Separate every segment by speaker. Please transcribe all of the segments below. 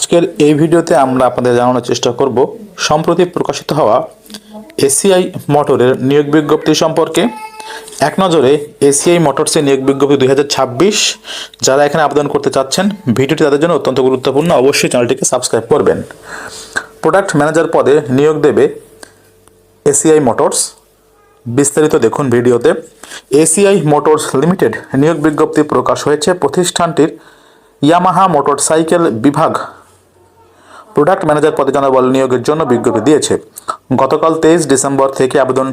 Speaker 1: আজকের এই ভিডিওতে আমরা আপনাদের জানানোর চেষ্টা করব, সম্প্রতি প্রকাশিত হওয়া এসিআই মোটরের নিয়োগ বিজ্ঞপ্তি সম্পর্কে। এক নজরে এসিআই মোটরসের নিয়োগ বিজ্ঞপ্তি দুই হাজার ছাব্বিশ, যারা এখানে আবেদন করতে চাচ্ছেন, ভিডিওটি তাদের জন্য অত্যন্ত গুরুত্বপূর্ণ, অবশ্যই চ্যানেলটিকে সাবস্ক্রাইব করবেন। প্রোডাক্ট ম্যানেজার পদে নিয়োগ দেবে এসিআই মোটরস। বিস্তারিত দেখুন ভিডিওতে। এসিআই মোটরস লিমিটেড নিয়োগ বিজ্ঞপ্তি প্রকাশ হয়েছে প্রতিষ্ঠানটির ইয়ামাহা মোটরসাইকেল বিভাগ প্রোডাক্ট ম্যানেজার পদে জনবল নিয়োগের জন্য বিজ্ঞপ্তি দিয়েছে। গতকাল তেইশ ডিসেম্বর থেকে আবেদন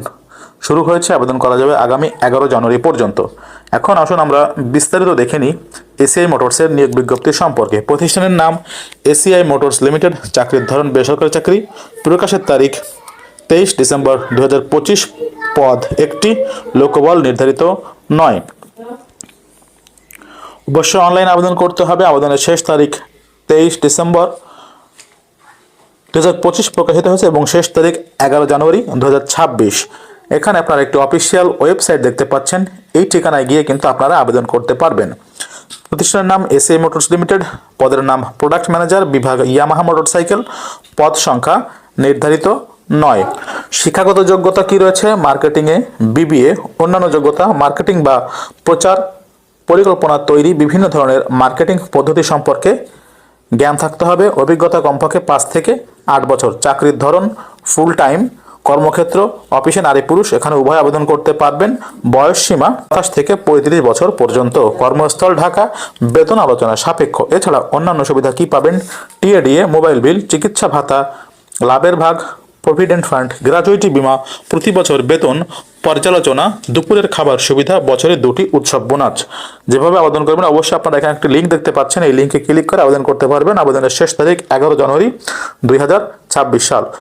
Speaker 1: শুরু হয়েছে। আবেদন করা যাবে আগামী এগারো জানুয়ারি পর্যন্ত। এখন আসুন আমরা বিস্তারিত দেখে নিই এসিআই মোটরসের নিয়োগ বিজ্ঞপ্তি সম্পর্কে। প্রতিষ্ঠানের নাম এসিআই মোটরস লিমিটেড। চাকরির ধরন বেসরকারি চাকরি। প্রকাশের তারিখ তেইশ ডিসেম্বর দু হাজার পঁচিশ। পদ একটি। লোকবল নির্ধারিত নয়। অবশ্যই অনলাইন আবেদন করতে হবে। আবেদনের শেষ তারিখ তেইশ ডিসেম্বর দু হাজার পঁচিশ প্রকাশিত হয়েছে এবং শেষ তারিখ এগারো জানুয়ারি দু হাজার ছাব্বিশ। এখানে আপনারা একটি অফিসিয়াল ওয়েবসাইট দেখতে পাচ্ছেন। এই ঠিকানায় গিয়ে কিন্তু আপনারা আবেদন করতে পারবেন। প্রতিষ্ঠানের নাম এসএ মোটরস লিমিটেড, পদের নাম প্রোডাক্ট ম্যানেজার বিভাগ ইয়ামাহা মোটরসাইকেল, পদ সংখ্যা নির্ধারিত নয়। শিক্ষাগত যোগ্যতা কি রয়েছে? মার্কেটিংয়ে বিবিএ, অন্যান্য যোগ্যতা, মার্কেটিং বা প্রচার পরিকল্পনা তৈরি বিভিন্ন ধরনের মার্কেটিং পদ্ধতি সম্পর্কে জ্ঞান থাকতে হবে, অভিজ্ঞতা কমপক্ষে পাঁচ থেকে আট বছর। চাকরির ধরন ফুল টাইম কর্মক্ষেত্র, অফিসে নারী পুরুষ, এখানে উভয় আবেদন করতে পারবেন। বয়স সীমা আঠাশ থেকে পঁয়ত্রিশ বছর পর্যন্ত। কর্মস্থল ঢাকা, বেতন আলোচনা সাপেক্ষ। এছাড়া অন্যান্য সুবিধা কি পাবেন? টিএডিএ, মোবাইল বিল, চিকিৎসা ভাতা, লাভের ভাগ প্রভিডেন্ট ফান্ড গ্র্যাচুইটি বিমা, প্রতি বছর বেতন, পর্যালোচনা, দুপুরের খাবার সুবিধা, বছরে দুটি উৎসব বোনাস। যেভাবে আবেদন করবেন, অবশ্যই আপনারা এখানে একটি লিঙ্ক দেখতে পাচ্ছেন। এই লিঙ্কে ক্লিক করে আবেদন করতে পারবেন। আবেদনের শেষ তারিখ এগারো জানুয়ারি দুই হাজার ছাব্বিশ সাল।